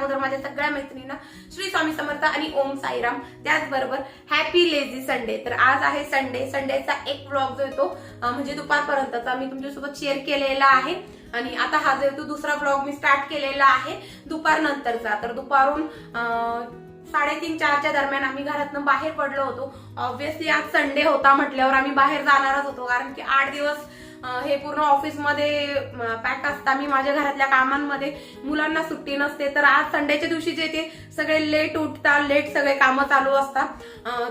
अगोदर माझ्या सगळ्या मैत्रिणींना श्री स्वामी समर्थ आणि ओम साईराम. त्याचबरोबर हॅपी लेझी संडे तर आज आहे संडे संडेचा एक ब्लॉग जो येतो म्हणजे दुपारपर्यंतचा मी तुमच्यासोबत शेअर केलेला आहे. आणि आता हा जो येतो दुसरा ब्लॉग मी स्टार्ट केलेला आहे दुपार नंतरचा तर दुपारून साडेतीन चारच्या दरम्यान आम्ही घरातनं बाहेर पडलो होतो. ऑब्व्हियसली आज संडे होता म्हटल्यावर आम्ही बाहेर जाणारच होतो कारण की आठ दिवस हे पूर्ण ऑफिसमध्ये पॅक असता. मी माझ्या घरातल्या कामांमध्ये मुलांना सुट्टी नसते. तर आज संडेच्या दिवशी जे ते सगळे लेट उठतात लेट सगळे कामं चालू असतात.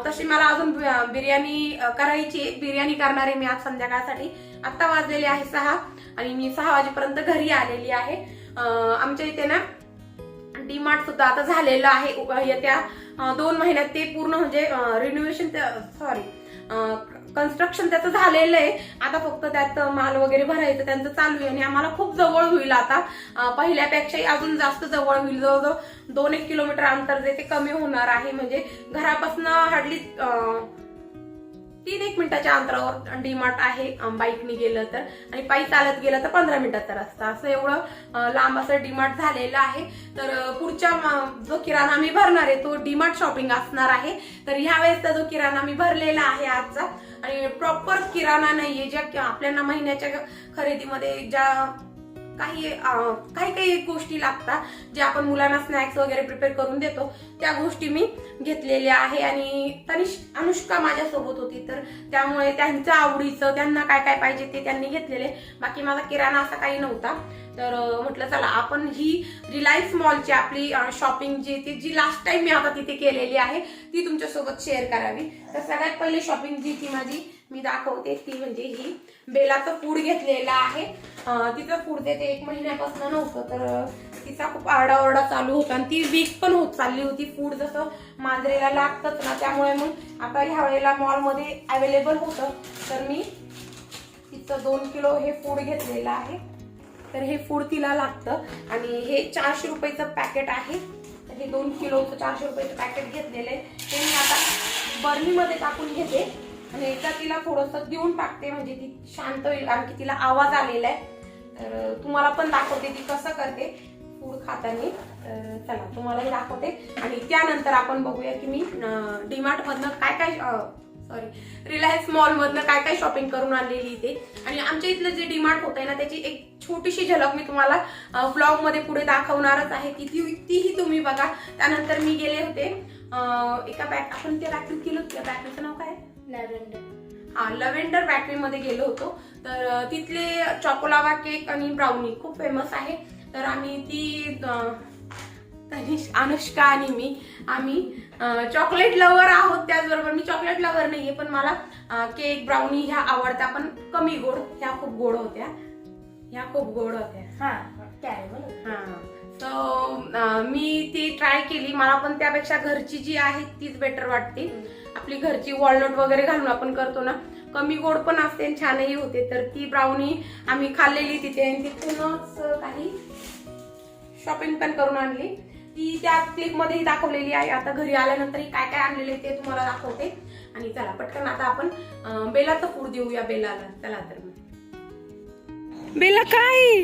तशी मला अजून बिर्याणी करायची बिर्याणी करणार आहे मी आज संध्याकाळसाठी. आत्ता वाजलेले आहे सहा आणि मी सहा वाजेपर्यंत घरी आलेली आहे. आमच्या इथे ना डीमार्ट सुद्धा आता झालेलं आहे. येत्या दोन महिन्यात ते पूर्ण म्हणजे रिनोव्हेशन सॉरी कन्स्ट्रक्शन त्याचं झालेलं आहे आता फक्त त्यात माल वगैरे भरायचं त्यांचं चालू आहे आणि आम्हाला खूप जवळ होईल आता. पहिल्यापेक्षाही अजून जास्त जवळ होईल. जवळजवळ दोन एक किलोमीटर अंतर जे ते कमी होणार आहे. म्हणजे घरापासून हार्डली तीन एक मिनिटाच्या अंतरावर डीमार्ट आहे. बाईकने गेलं तर. आणि पायी चालत गेलं तर पंधरा मिनिटाचा रस्ता. असं एवढं लांब असं डीमार्ट झालेलं आहे. तर पुढच्या जो किराणा मी भरणार आहे तो डीमार्ट शॉपिंग असणार आहे. तर ह्या वेळेसचा जो किराणा मी भरलेला आहे आजचा आणि प्रॉपर किराणा नाहीये ज्या आपल्याला महिन्याच्या खरेदीमध्ये ज्या काही काही काही गोष्टी लागतात जे आपण मुलांना स्नॅक्स वगैरे प्रिपेअर करून देतो. त्या गोष्टी मी घेतलेल्या आहे आणि तनिष अनुष्का माझ्यासोबत होती. तर त्यामुळे त्यांच्या आवडीचं त्यांना काय काय पाहिजे ते त्यांनी घेतलेले. बाकी माझा किराणा असा काही नव्हता. तर म्हटलं चला आपण ही रिलायन्स मॉलची आपली शॉपिंग जी ती जी लास्ट टाइम मी आता तिथे केलेली आहे ती तुमच्यासोबत शेअर करावी. तर सगळ्यात पहिली शॉपिंग जी ती माझी मी दाखवते ती म्हणजे ही. बेलाचं फूड घेतलेलं आहे. तिचं फूड देते एक महिन्यापासून नव्हतं तर तिचा खूप आरडाओरडा चालू होता. आणि ती वीक पण होत चालली होती फूड जसं मांजरेला लागतच ना. त्यामुळे मग आता ह्या वेळेला मॉलमध्ये अवेलेबल होतं. तर मी तिचं दोन किलो हे फूड घेतलेलं आहे. तर हे फूड तिला लागतं. आणि हे चारशे रुपयाचं पॅकेट आहे. तर हे दोन किलोचं चारशे रुपयाचं पॅकेट घेतलेलं आहे. ते मी आता बर्नीमध्ये टाकून घेते. आणि एकदा तिला थोडंसं देऊन टाकते म्हणजे ती शांत होईल कारण की तिला आवाज आलेला आहे. तर तुम्हाला पण दाखवते ती कसं करते. फूड खाताना तर चला तुम्हाला दाखवते. आणि त्यानंतर आपण बघूया की मी डीमार्ट मधनं काय काय सॉरी रिलायन्स मॉल मधनं काय काय शॉपिंग करून आणलेली इथे. आणि आमच्या इथलं जे डीमार्ट होत आहे ना त्याची एक छोटीशी झलक मी तुम्हाला ब्लॉगमध्ये पुढे दाखवणारच आहे. की ती तीही तुम्ही बघा. त्यानंतर मी गेले होते एका बॅग आपण त्या बॅटरी केलं त्या बॅगचं नाव काय? हा लव्हेंडर बॅटरीमध्ये गेलो होतो. तर तिथले चॉकोलावा केक आणि ब्राउनी खूप फेमस आहे. तर आम्ही ती तनिष अनुष्का आणि मी आम्ही चॉकलेट लवर आहोत त्याचबरोबर मी चॉकलेट लवर नाहीये पण मला केक ब्राउनी ह्या आवडत्या पण कमी गोड ह्या खूप गोड होत्या. ह्या खूप गोड होत्या. हा सो मी ती ट्राय केली. मला पण त्यापेक्षा घरची जी आहे तीच बेटर वाटते. आपली घरची वॉलनट वगैरे घालून आपण करतो ना. कमी गोड पण असते आणि छानही होते. तर ती ब्राउनी आम्ही खाल्लेली तिथे. आणि तिथूनच काही शॉपिंग पण करून आणली. ती त्या क्लिपमध्येही दाखवलेली आहे. आता घरी आल्यानंतर काय काय आणलेले ते तुम्हाला दाखवते. आणि चला पटकन आता आपण बेलाचं फूड देऊया बेलाला. चला तर बेला काय?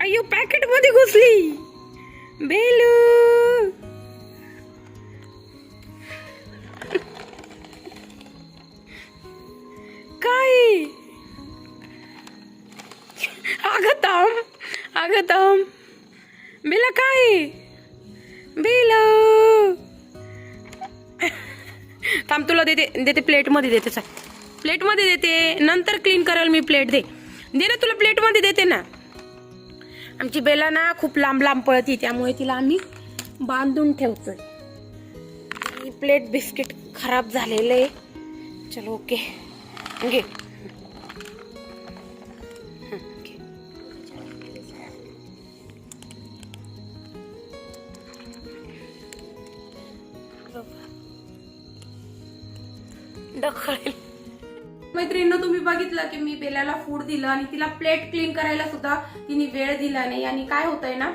अयो पॅकेटमध्ये घुसली. बेलू. काय? अगं थांब अगं थांब. बेला काय? बिल. थांब तुला देते देते प्लेटमध्ये देते सर प्लेटमध्ये देते नंतर क्लीन करायला मी प्लेट दे. दे ना तुला प्लेटमध्ये देते ना. आमची बेला ना खूप लांब लांब पळती त्यामुळे तिला आम्ही बांधून ठेवतोय. प्लेट बिस्किट खराब झालेलं. आहे चलो ओके घे हं, होतं की मी बेलाला फूड दिलं आणि तिला प्लेट क्लीन करायला सुद्धा तिने वेळ दिला नाही. आणि काय होतंय ना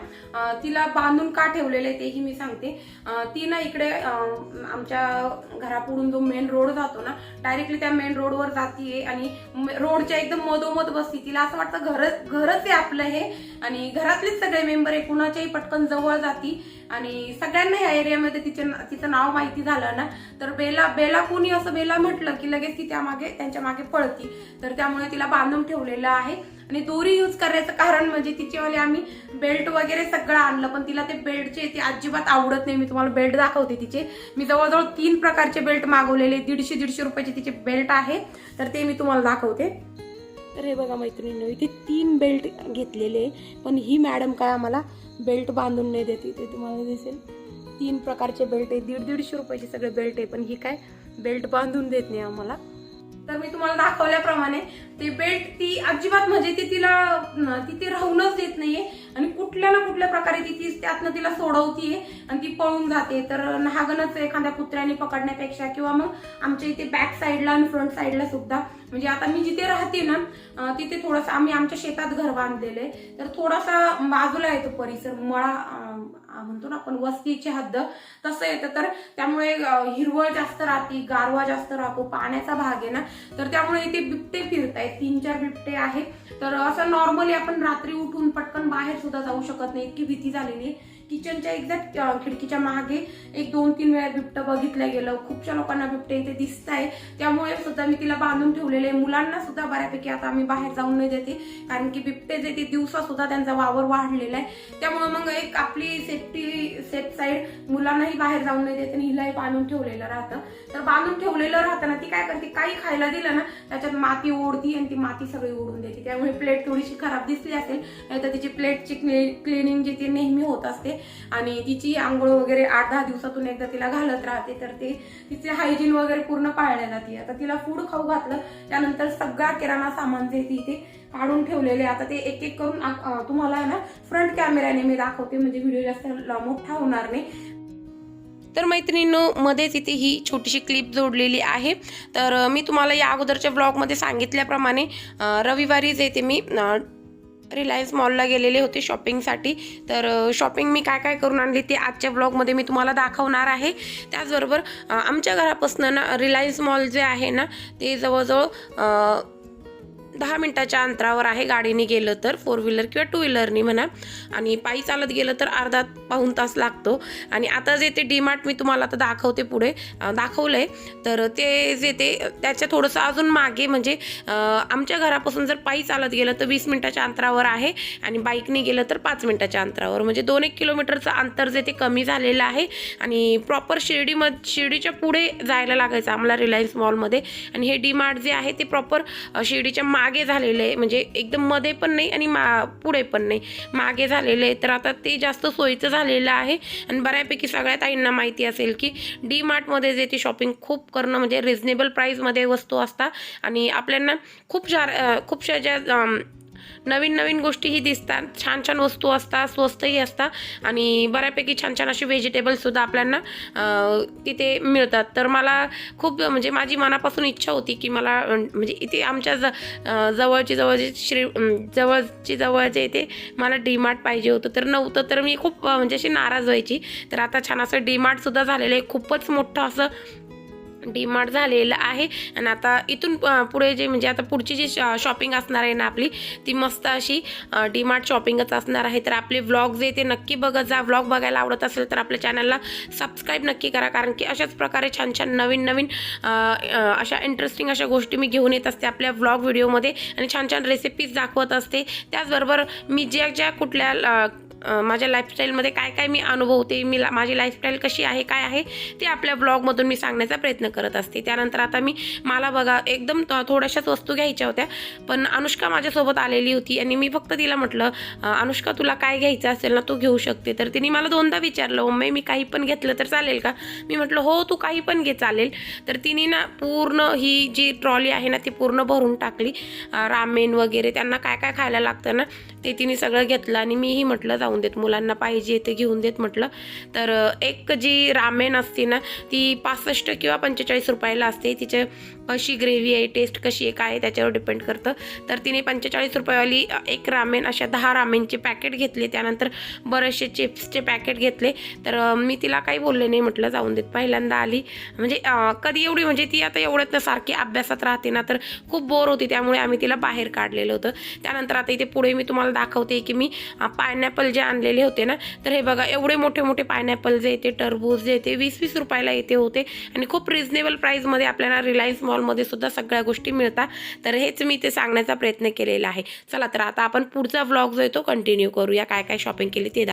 तिला बांधून का ठेवलेलं आहे तेही मी सांगते. ती ना इकडे आमच्या घरापुढून जो मेन रोड जातो ना डायरेक्टली त्या मेन रोडवर जातीये आणि रोडच्या एकदम मधोमध बसती. तिला असं वाटतं घर घरच आहे आपलं हे. आणि घरातलेच सगळे मेंबर आहे कुणाच्याही पटकन जवळ जाती. आणि सगळ्यांना ह्या एरियामध्ये तिचे तिचं नाव माहिती झालं ना तर बेला बेला कोणी असं बेला म्हटलं की लगेच ती त्यामागे त्यांच्या मागे पळती. तर त्यामुळे तिला बांधून ठेवलेलं आहे. आणि दोरी यूज करण्याचं कारण म्हणजे तिच्यावाले आम्ही बेल्ट वगैरे सगळं आणलं पण तिला ते बेल्टचे ते अजिबात आवडत नाही. मी तुम्हाला बेल्ट दाखवते तिचे. मी जवळजवळ तीन प्रकारचे बेल्ट मागवलेले. दीडशे दीडशे रुपयाचे तिचे बेल्ट आहे. तर ते मी तुम्हाला दाखवते. तर हे बघा मैत्रिणींनो इथे तीन बेल्ट घेतलेले पण ही मॅडम काय आम्हाला बेल्ट बांधून नाही देते. ते तुम्हाला दिसेल तीन प्रकारचे बेल्ट आहे. दीड दीडशे रुपयाचे सगळे बेल्ट आहे पण ही काय बेल्ट बांधून देत नाही आम्हाला. तर मी तुम्हाला दाखवल्याप्रमाणे ते बेल्ट ती अजिबात म्हणजे ती तिला तिथे राहूनच देत नाहीये. आणि कुठल्या ना कुठल्या प्रकारे ती ती त्यातनं तिला सोडवतीये आणि ती पळून जाते. तर नागनच एखाद्या कुत्र्याने पकडण्यापेक्षा किंवा मग आमच्या इथे बॅक साईडला आणि फ्रंट साईडला सुद्धा म्हणजे आता मी जिथे राहते ना तिथे थोडंसं आम्ही आमच्या शेतात घर बांधलेलं आहे. तर थोडासा बाजूला येतो परिसर मळा म्हणतो ना आपण वस्तीची हद्द तसं येतं. तर त्यामुळे हिरवळ जास्त राहते गारवा जास्त राहतो पाण्याचा भाग आहे ना तर त्यामुळे इथे बिबटे फिरतायत तीन चार बिबटे आहेत. तर असं नॉर्मली आपण रात्री उठून पटकन बाहेर सुद्धा जाऊ शकत नाही इतकी भीती झालेली आहे. किचनच्या एक्झॅक्ट खिडकीच्या मागे एक दोन तीन वेळा बिबटं बघितलं गेलं. खूपशा लोकांना बिबटे इथे दिसत आहे त्यामुळे सुद्धा मी तिला बांधून ठेवलेले आहे. मुलांना सुद्धा बऱ्यापैकी आता आम्ही बाहेर जाऊन नाही देते कारण की बिबटे जे ते दिवसा सुद्धा त्यांचा वावर वाढलेला आहे. त्यामुळे मग एक आपली सेफ्टी सेफ साईड मुलांनाही बाहेर जाऊन नाही देते आणि हिलाही बांधून ठेवलेलं राहतं. तर बांधून ठेवलेलं राहतं ना ती काय करते? काही खायला दिलं ना त्याच्यात माती ओढती आणि ती माती सगळी ओढून देते. त्यामुळे प्लेट थोडीशी खराब दिसली असेल नाही तर तिची प्लेटची क्लिनिंग जी ती नेहमी होत असते आणि तिची आंघोळ वगैरे आठ दहा दिवसातून एकदा तिला घालत राहते तर ते तिचे हायजीन वगैरे पूर्ण पाळल्या जाते आता तिला फूड खाऊ घातलं त्यानंतर सगळा किराणा सामान जे ती इथे काढून ठेवलेले आता ते एक एक करून तुम्हाला आहे ना फ्रंट कॅमेऱ्याने मी दाखवते म्हणजे व्हिडिओ जास्त मोठा होणार नाही. तर मैत्रिणींनो मध्येच इथे ही छोटीशी क्लिप जोडलेली आहे. तर मी तुम्हाला या अगोदरच्या ब्लॉगमध्ये सांगितल्याप्रमाणे रविवारी रविवारीच येते मी रिलायन्स मॉलला गेलेले होते शॉपिंगसाठी तर शॉपिंग मी काय काय करून आणली ते आजच्या ब्लॉगमध्ये मी तुम्हाला दाखवणार आहे. त्याचबरोबर आमच्या घरापासून ना रिलायन्स मॉल जे आहे ना ते जवळजवळ दहा मिनटाच्या अंतरावर आहे गाडीने गेलं तर फोर व्हीलर किंवा टू व्हीलरनी म्हणा. आणि पायी चालत गेलं तर अर्धा पाऊण तास लागतो. आणि आता जे ते डीमार्ट मी तुम्हाला आता दाखवते पुढे. दाखवलं आहे तर ते जे ते त्याच्या थोडंसं अजून मागे म्हणजे आमच्या घरापासून जर पायी चालत गेलं तर वीस मिनटाच्या अंतरावर आहे. आणि बाईकने गेलं तर पाच मिनटाच्या अंतरावर. म्हणजे दोन एक किलोमीटरचं अंतर जे ते कमी झालेलं आहे. आणि प्रॉपर शिर्डीम शिर्डीच्या पुढे जायला लागायचं आम्हाला रिलायन्स मॉलमध्ये आणि हे डीमार्ट जे आहे ते प्रॉपर शिर्डीच्या मागे मागे आहे. म्हणजे एकदम मध्ये पण नाही आणि मा पुढे पण नाही. मागे झालेले आहे. तर आता ते जास्त सोयीचं झालेलं आहे. आणि बऱ्यापैकी सगळ्या ताईंना माहिती असेल की डी मार्टमध्ये जे ते शॉपिंग खूप करणं म्हणजे रिझनेबल प्राईजमध्ये वस्तू असतात. आणि आपल्यांना खूप चार खूपशा ज्या नवीन नवीन गोष्टीही दिसतात. छान छान वस्तू असतात स्वस्तही असतात आणि बऱ्यापैकी छान छान असे व्हेजिटेबल्ससुद्धा आपल्याला तिथे मिळतात. तर मला खूप म्हणजे माझी मनापासून इच्छा होती की मला म्हणजे इथे आमच्या ज जवळची जवळची श्री जवळची जवळ जे ते मला डीमार्ट पाहिजे होतं. तर नव्हतं तर मी खूप म्हणजे अशी नाराज व्हायची. तर आता छान असं डीमार्टसुद्धा झालेलं आहे. खूपच मोठं असं डीमार्ट झालेलं आहे. आणि आता इथून पुढे जे म्हणजे आता पुढची जी शॉ- शॉपिंग असणार आहे ना आपली ती मस्त अशी डीमार्ट शॉपिंगच असणार आहे. तर आपले व्लॉग जे ते नक्की बघत जा व्लॉग बघायला आवडत असेल तर आपल्या चॅनलला सबस्क्राईब नक्की करा. कारण की अशाच प्रकारे छान छान नवीन नवीन अशा इंटरेस्टिंग अशा गोष्टी मी घेऊन येत असते आपल्या व्लॉग व्हिडिओमध्ये आणि छान छान रेसिपीज दाखवत असते. त्याचबरोबर मी ज्या ज्या कुठल्या माझ्या लाईफस्टाईलमध्ये काय काय मी अनुभवते मी ला- माझी लाईफस्टाईल कशी आहे काय आहे ते आपल्या ब्लॉगमधून मी सांगण्याचा प्रयत्न करत असते. त्यानंतर आता मी मला बघा एकदम थोड्याशाच वस्तू घ्यायच्या होत्या पण अनुष्का माझ्यासोबत आलेली होती आणि मी फक्त तिला म्हटलं अनुष्का तुला काय घ्यायचं असेल ना तू घेऊ शकते. तर तिने मला दोनदा विचारलं मम्मी मी काही पण घेतलं तर चालेल का? मी म्हटलं हो तू काही पण घे चालेल. तर तिने ना पूर्ण ही जी ट्रॉली आहे ना ती पूर्ण भरून टाकली. रामेन वगैरे त्यांना काय काय खायला लागतं ना ते तिने सगळं घेतलं आणि मीही म्हटलं जाऊन देत मुलांना पाहिजे ते घेऊन देत म्हटलं. तर एक जी रामेन असते ना ती पासष्ट किंवा पंचेचाळीस रुपयाला असते. तिचे कशी ग्रेव्ही आहे टेस्ट कशी आहे काय त्याच्यावर डिपेंड करतं. तर तिने पंचेचाळीस रुपयावाली एक रामेन अशा दहा रामेनचे पॅकेट घेतले. त्यानंतर बरेचसे चिप्सचे पॅकेट घेतले. तर मी तिला काही बोलले नाही म्हटलं जाऊन देत. पहिल्यांदा आली. म्हणजे कधी एवढी म्हणजे ती आता एवढ्यात ना सारखी अभ्यासात राहते ना तर खूप बोर होती. त्यामुळे आम्ही तिला बाहेर काढलेलं होतं. त्यानंतर आता इथे पुढे मी तुम्हाला दाखवते की मी पायनॅपल जे आणलेले होते ना तर हे बघा एवढे मोठे मोठे पायनॅपल जे येते टरबूज जे येते वीस वीस रुपयाला येते होते. आणि खूप रिजनेबल प्राईजमध्ये आपल्याला रिलायन्स मॉलमध्ये सुद्धा सगळ्या गोष्टी मिळतात. तर हेच मी ते सांगण्याचा प्रयत्न केलेला आहे. चला तर आता आपण पुढचा व्लॉग जो आहे तो कंटिन्यू करूया. काय काय शॉपिंग केली ते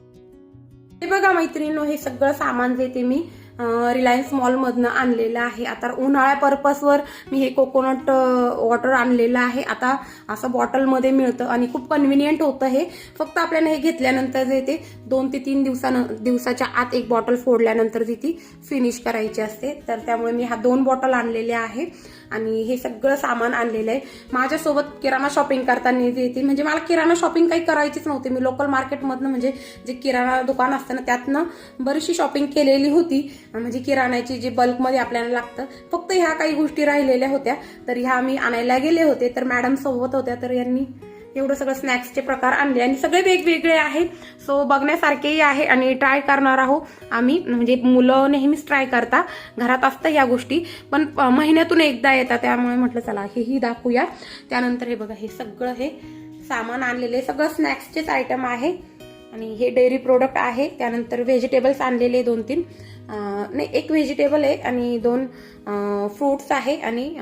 बघा मैत्रिणींनो हे सगळं सामान जे ते मी रिलायन्स मॉलमधनं आणलेलं आहे. आता उन्हाळ्या पर्पजवर मी हे कोकोनट वॉटर आणलेलं आहे. आता असं बॉटलमध्ये मिळतं आणि खूप कन्व्हिनियंट होतं हे. फक्त आपल्याला हे घेतल्यानंतर जे ते दोन ते तीन दिवसानं दिवसाच्या आत एक बॉटल फोडल्यानंतर जी ती फिनिश करायची असते. तर त्यामुळे मी हा दोन बॉटल आणलेले आहे आणि हे सगळं सामान आणलेलं आहे. माझ्यासोबत किराणा शॉपिंग करताना जे येते म्हणजे मला किराणा शॉपिंग काही करायचीच नव्हती. मी लोकल मार्केटमधनं म्हणजे जे किराणा दुकान असतं ना त्यातनं बरीचशी शॉपिंग केलेली होती. म्हणजे किराण्याची जे बल्कमध्ये आपल्याला लागतं फक्त ह्या काही गोष्टी राहिलेल्या होत्या तर ह्या आम्ही आणायला गेले होते तर मॅडम सोबत होत्या तर यांनी एवढं सगळं स्नॅक्सचे प्रकार आणले. आणि सगळे वेगवेगळे आहेत. सो बघण्यासारखेही आहे आणि ट्राय करणार आहोत आम्ही. म्हणजे मुलं नेहमीच ट्राय करता. घरात असतं या गोष्टी. पण महिन्यातून एकदा येतात. त्यामुळे म्हटलं चला हेही दाखवूया. त्यानंतर हे बघा हे सगळं हे सामान आणलेले सगळं स्नॅक्सचेच आयटम आहे. आणि हे डेअरी प्रोडक्ट आहे. त्यानंतर व्हेजिटेबल्स आणलेले दोन तीन नाही एक व्हेजिटेबल आहे आणि दोन फ्रुट्स आहे आणि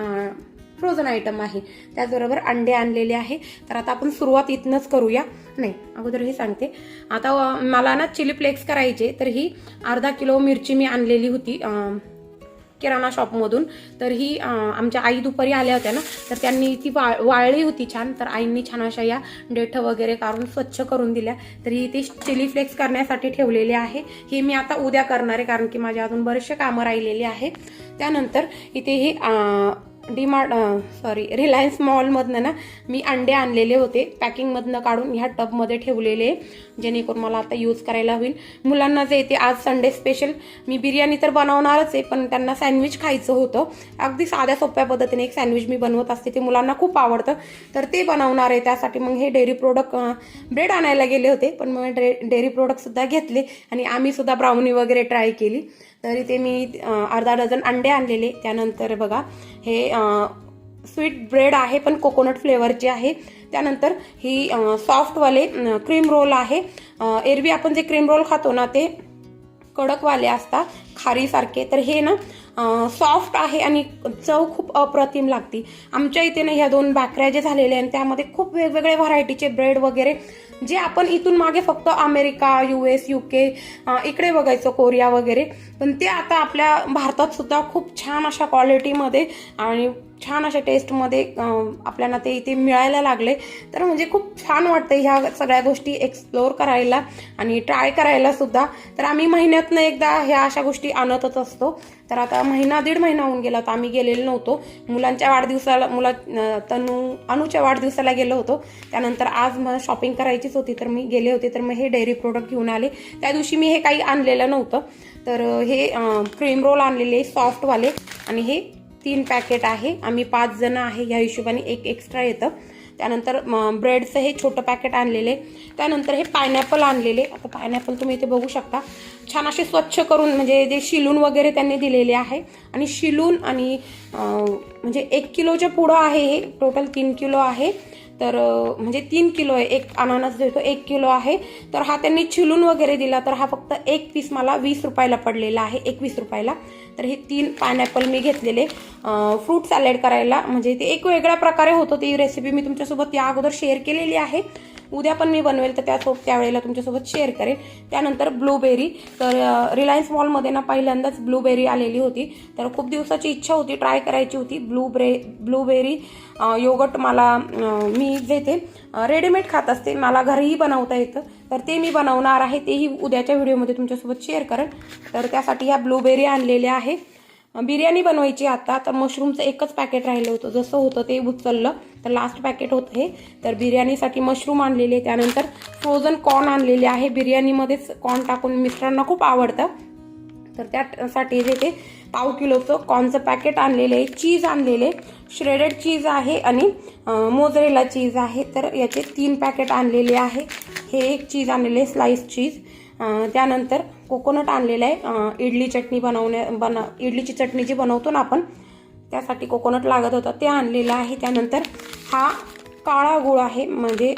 फ्रोझन आयटम आहे. त्याचबरोबर अंडे आणलेले आहे. तर आता आपण सुरुवात इथनंच करूया. नाही अगोदर हे सांगते. आता मला ना चिली फ्लेक्स करायचे तर ही अर्धा किलो मिरची मी आणलेली होती. आ, किराणा शॉपमधून. तर ही आमच्या आई दुपारी आल्या होत्या ना तर त्यांनी ती वाळ वाळली होती छान. तर आईंनी छान अशा या डेठ वगैरे काढून स्वच्छ करून दिल्या. तर ही ते चिली फ्लेक्स करण्यासाठी ठेवलेली आहे. हे मी आता उद्या करणार आहे कारण की माझ्या अजून बरेचसे कामं राहिलेली आहे त्यानंतर इथे हे डीमार्ट सॉरी रिलायन्स मॉलमधनं ना मी अंडे आणलेले होते. पॅकिंगमधनं काढून ह्या टबमध्ये ठेवलेले. जेणेकरून मला आता यूज करायला होईल. मुलांना जे येते आज संडे स्पेशल मी बिर्याणी तर बनवणारच आहे पण त्यांना सँडविच खायचं होतं. अगदी साध्या सोप्या पद्धतीने एक सँडविच मी बनवत असते ते मुलांना खूप आवडतं. तर ते बनवणार आहे. त्यासाठी मग हे डेअरी प्रोडक्ट ब्रेड आणायला गेले होते पण मग डेअरी प्रोडक्टसुद्धा घेतले आणि आम्हीसुद्धा ब्राउनी वगैरे ट्राय केली. तरी ते मी अर्धा डझन अंडे आणलेले. त्यानंतर बघा हे स्वीट ब्रेड आहे पण कोकोनट फ्लेवरचे आहे. त्यानंतर ही सॉफ्टवाले क्रीम रोल आहे. एरवी आपण जे क्रीम रोल खातो ना ते कडकवाले असतात खारीसारखे. तर हे ना सॉफ्ट आहे आणि चव खूप अप्रतिम लागती. आमच्या इथे ना ह्या दोन भाकऱ्या जे झालेल्या आहेत त्यामध्ये खूप वेगवेगळे व्हरायटीचे ब्रेड वगैरे जे आपण इथून मागे फक्त अमेरिका यू एस यू के इकडे बघायचं कोरिया वगैरे. पण ते आता आपल्या भारतात सुद्धा खूप छान अशा क्वालिटीमध्ये आणि छान अशा टेस्टमध्ये आपल्याला ते इथे मिळायला लागले. तर म्हणजे खूप छान वाटतं ह्या सगळ्या गोष्टी एक्सप्लोअर करायला आणि ट्राय करायला सुद्धा. तर आम्ही महिन्यातनं एकदा ह्या अशा गोष्टी आणतच असतो. तर आता महिना दीड महिना होऊन गेला तर आम्ही गेलेलो नव्हतो. मुलांच्या वाढदिवसाला मुला तनू अनुच्या वाढदिवसाला गेलो होतो. त्यानंतर आज मला शॉपिंग करायचीच होती तर मी गेले होते. तर मग हे डेअरी प्रोडक्ट घेऊन आले. त्या दिवशी मी हे काही आणलेलं नव्हतं. तर हे क्रीम रोल आणलेले सॉफ्टवाले आणि हे तीन पॅकेट आहे. आम्ही पाच जण आहे ह्या हिशोबाने एक एक्स्ट्रा येतं. त्यानंतर ब्रेडचं हे छोटं पॅकेट आणलेले. त्यानंतर हे पायनॅपल आणलेले. आता पायनॅपल तुम्ही इथे बघू शकता. छान असे स्वच्छ करून म्हणजे जे शिलून वगैरे त्यांनी दिलेले आहे. आणि शिलून आणि म्हणजे एक किलोच्या पुढं आहे हे. टोटल तीन किलो आहे. तर म्हणजे तीन किलो आहे. एक अनानस जो तो एक किलो आहे. तर हा त्यांनी चिलून वगैरे दिला तर हा फक्त एक पीस मला वीस रुपयाला पडलेला आहे एकवीस रुपयाला. तर हे तीन पायनॅपल मी घेतलेले. फ्रूट सॅलेड करायला म्हणजे ते एक वेगळ्या प्रकारे होतं ती रेसिपी मी तुमच्यासोबत या अगोदर शेअर केलेली आहे. उद्या पण मी बनवेल तर त्यासोबत त्यावेळेला तुमच्यासोबत शेअर करेन. त्यानंतर ब्लूबेरी तर रिलायन्स मॉलमध्ये ना पहिल्यांदाच ब्लूबेरी आलेली होती. तर खूप दिवसाची इच्छा होती ट्राय करायची होती. ब्लूब्रे ब्लूबेरी योगट मला मी जे ते रेडीमेड खात असते. मला घरीही बनवता येतं. तर ते मी बनवणार आहे. तेही उद्याच्या व्हिडिओमध्ये तुमच्यासोबत शेअर करेन. तर त्यासाठी ह्या ब्लूबेरी आणलेल्या आहे. बिर्याणी बनवायची आता. तर मशरूमचं एकच पॅकेट राहिलं होतं. जसं होतं ते उचललं. तर लास्ट पॅकेट होतं हे. तर बिर्याणीसाठी मशरूम आणलेले. त्यानंतर फ्रोझन कॉर्न आणलेले आहे. बिर्याणीमध्येच कॉर्न टाकून मिस्टरांना खूप आवडतं. तर त्यासाठी जे ते पाव किलोचं कॉर्नचं पॅकेट आणलेलं आहे. चीज आणलेले. श्रेडेड चीज आहे आणि मोजरेला चीज आहे. तर याचे तीन पॅकेट आणलेले आहे. हे एक चीज आणलेले आहे चीज त्यानंतर कोकोनट आणलेलं आहे. इडली चटणी बनवण्या बन इडलीची चटणी जी बनवतो ना आपण त्यासाठी कोकोनट लागत होता. ते आणलेलं आहे. त्यानंतर हा काळा गुळ आहे. म्हणजे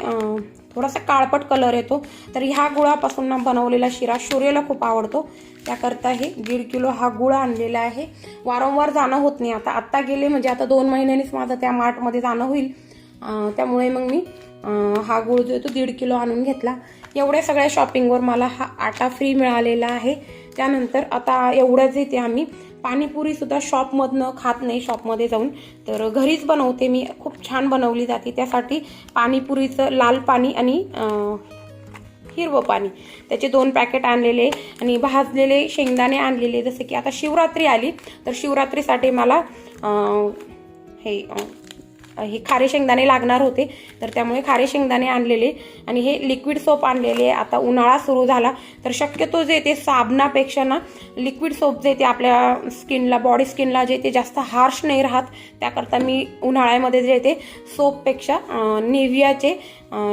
थोडासा काळपट कलर येतो. तर ह्या गुळापासून ना बनवलेला शिरा सूर्यला खूप आवडतो. त्याकरता हे दीड किलो हा गुळ आणलेला आहे. वारंवार जाणं होत नाही. आता आत्ता गेले म्हणजे आता दोन महिन्यांनीच माझं त्या मार्टमध्ये जाणं होईल. त्यामुळे मग मी हा गुळ जो आहे तो दीड किलो आणून घेतला. एवढ्या सगळ्या शॉपिंगवर मला हा आटा फ्री मिळालेला आहे. त्यानंतर आता एवढंच येते आम्ही पाणीपुरीसुद्धा शॉपमधनं खात नाही शॉपमध्ये जाऊन. तर घरीच बनवते मी. खूप छान बनवली जाते. त्यासाठी पाणीपुरीचं लाल पाणी आणि हिरवं पाणी. त्याचे दोन पॅकेट आणलेले आणि भाजलेले शेंगदाणे आणलेले. जसे की आता शिवरात्री आली तर शिवरात्रीसाठी मला हे हे खारे शेंगदाणे लागणार होते तर त्यामुळे खारे शेंगदाणे आणलेले आणि हे लिक्विड सोप आणलेले आता उन्हाळा सुरू झाला तर शक्यतो जे ते साबणापेक्षा ना लिक्विड सोप जे ते आपल्या स्किनला बॉडी स्किनला जे ते जास्त हार्श नाही राहत त्याकरता मी उन्हाळ्यामध्ये जे ते सोपपेक्षा निव्हियाचे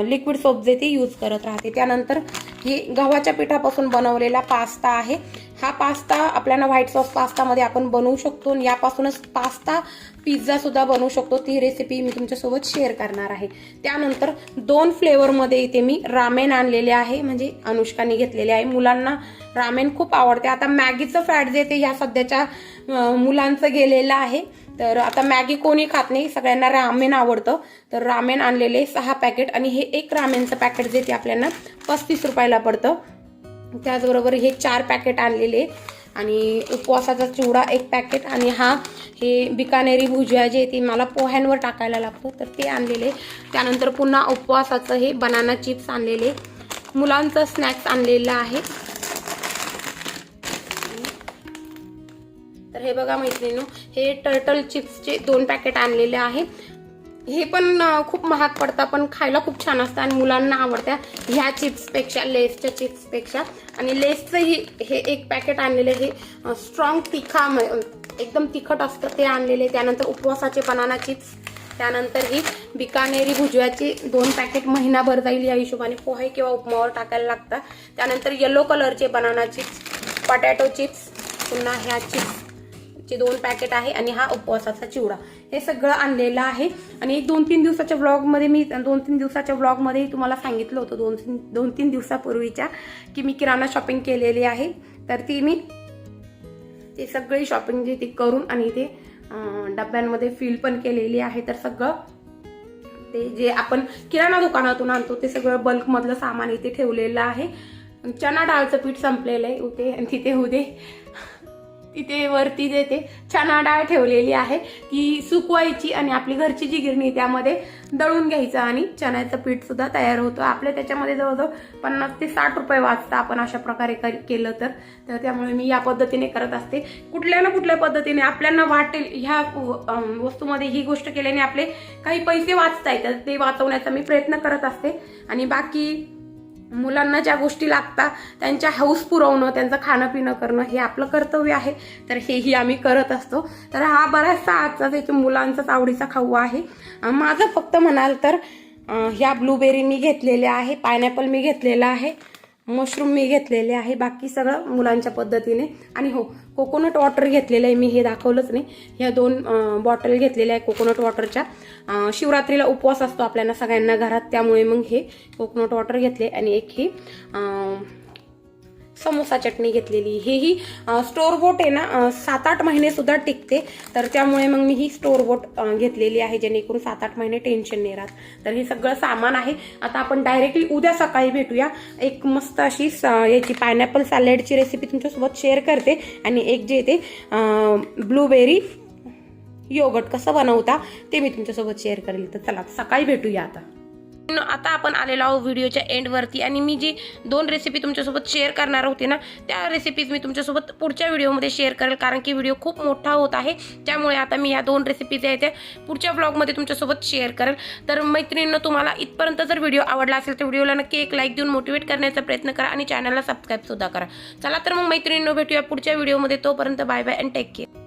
लिक्विड सोप जे ते यूज करत राहते. त्यानंतर हे गव्हाच्या पिठापासून बनवलेला पास्ता आहे. हा पास्ता आपल्याला व्हाईट सॉस पास्तामध्ये आपण बनवू शकतो आणि यापासूनच पास्ता पिझ्झासुद्धा बनवू शकतो. ती रेसिपी मी तुमच्यासोबत शेअर करणार आहे. त्यानंतर दोन फ्लेवरमध्ये इथे मी रामेन आणलेले आहे. म्हणजे अनुष्काने घेतलेले आहे. मुलांना रामेन खूप आवडते. आता मॅगीचं फॅट जे ते ह्या सध्याच्या मुलांचं गेलेलं आहे. तर आता मॅगी कोणी खात नाही. सगळ्यांना रामेन आवडतं. तर रामेन आणलेले सहा पॅकेट आणि हे एक रामेनचं पॅकेट जे ते आपल्याला पस्तीस रुपयाला पडतं. त्याचबरोबर हे चार पॅकेट आणलेले. आणि उपवासाचा चिवडा एक पॅकेट आणि हा हे बिकानेरी भुजिया जे ती मला पोह्यांवर टाकायला लागतं. तर ते आणलेले. त्यानंतर पुन्हा उपवासाचं हे बनाना चिप्स आणलेले. मुलांचं स्नॅक्स आणलेलं आहे. तर हे बघा मैत्रिणी हे टर्टल चिप्सचे दोन पॅकेट आणलेले आहे. हे पण खूप महाग पडतात पण खायला खूप छान असतं आणि मुलांना आवडत्या ह्या चिप्सपेक्षा लेसच्या चिप्सपेक्षा. आणि लेसचंही हे एक पॅकेट आणलेलं हे स्ट्रॉंग तिखा म- एकदम तिखट असतं ते आणलेले त्यानंतर उपवासाचे बनाना चिप्स त्यानंतर ही बिकानेरी भुजव्याची दोन पॅकेट महिनाभर जाईल या हिशोबाने. पोहे किंवा उपमावर टाकायला लागतात त्यानंतर येलो कलरचे बनाना चिप्स पटॅटो चिप्स पुन्हा ह्या चिप्स चे दोन पॅकेट आहे आणि हा उपवासाचा चिवडा. हे सगळं आणलेलं आहे. आणि एक दोन तीन दिवसाच्या व्लॉगमध्ये मी दोन तीन दिवसाच्या व्लॉगमध्ये तुम्हाला सांगितलं होतं दोन तीन दोन तीन दिवसापूर्वीच्या की मी किराणा शॉपिंग केलेली आहे. तर ती मी ते सगळी शॉपिंग जे ती करून आणि ते डब्यांमध्ये फिल पण केलेली आहे. तर सगळं ते जे आपण किराणा दुकानातून आणतो ते सगळं बल्कमधलं सामान इथे ठेवलेलं आहे. चना डाळचं पीठ संपलेलं आहे. उते तिथे उदे तिथे वरती जे ते चना डाळ ठेवलेली आहे ती सुकवायची आणि आपली घरची जी गिरणी आहे त्यामध्ये दळून घ्यायचं आणि चण्याचं पीठ सुद्धा तयार होतं. आपल्या त्याच्यामध्ये जवळजवळ पन्नास ते साठ रुपये वाचतं आपण अशा प्रकारे कर- केलं तर. तर त्यामुळे मी या पद्धतीने करत असते. कुठल्या ना कुठल्या पद्धतीने आपल्याला वाटेल ह्या व- वस्तूमध्ये ही गोष्ट केल्याने आपले काही पैसे वाचता येतात. ते वाचवण्याचा मी प्रयत्न करत असते. आणि बाकी मुलांना ज्या गोष्टी लागतात त्यांच्या हौस पुरवणं त्यांचं खाणं पिणं करणं हे आपलं कर्तव्य आहे. तर हेही आम्ही करत असतो. तर हा बराचसा आजचा त्याच्या मुलांचाच आवडीचा खाऊ आहे. माझं फक्त म्हणाल तर ह्या ब्लूबेरी मी घेतलेल्या आहे पायनॅपल मी घेतलेला आहे मशरूम मी घेतलेले आहे. बाकी सगळं मुलांच्या पद्धतीने. आणि हो कोकोनट वॉटर घेतलेलं आहे मी हे दाखवलंच नाही. ह्या दोन बॉटल घेतलेल्या आहे कोकोनट वॉटरच्या. शिवरात्रीला उपवास असतो आपल्याला सगळ्यांना घरात त्यामुळे मग हे कोकोनट वॉटर घेतले आणि एक ही समोसा चटणी घेतलेली. हेही स्टोर बोट आहे ना सात आठ महिने सुद्धा टिकते. तर त्यामुळे मग मी ही स्टोर बोट घेतलेली आहे जेणेकरून सात आठ महिने टेन्शन नाही राहत. तर हे सगळं सामान आहे. आता आपण डायरेक्टली उद्या सकाळी भेटूया. एक मस्त अशी स- याची पायनॅपल सॅलेडची रेसिपी तुमच्यासोबत शेअर करते. आणि एक जे ते ब्लूबेरी योगट कसं बनवता ते मी तुमच्यासोबत शेअर करेल. तर चला सकाळी भेटूया आता. आता आपण आलेलो आहोत व्हिडिओच्या एंडवरती आणि मी जी दोन रेसिपी तुमच्यासोबत शेअर करणार होते ना त्या रेसिपीज मी तुमच्यासोबत पुढच्या व्हिडिओमध्ये शेअर करेल कारण की व्हिडिओ खूप मोठा होत आहे. त्यामुळे आता मी ह्या दोन रेसिपीज आहेत त्या पुढच्या ब्लॉगमध्ये तुमच्यासोबत शेअर करेल. तर मैत्रिणींना तुम्हाला इथपर्यंत जर व्हिडिओ आवडला असेल तर व्हिडिओला नक्की एक लाईक देऊन मोटिवेट करण्याचा प्रयत्न करा आणि चॅनलला सबस्क्राईबसुद्धा करा. चला तर मग मैत्रिणींनो भेटूया पुढच्या व्हिडिओमध्ये. तोपर्यंत bye bye and take care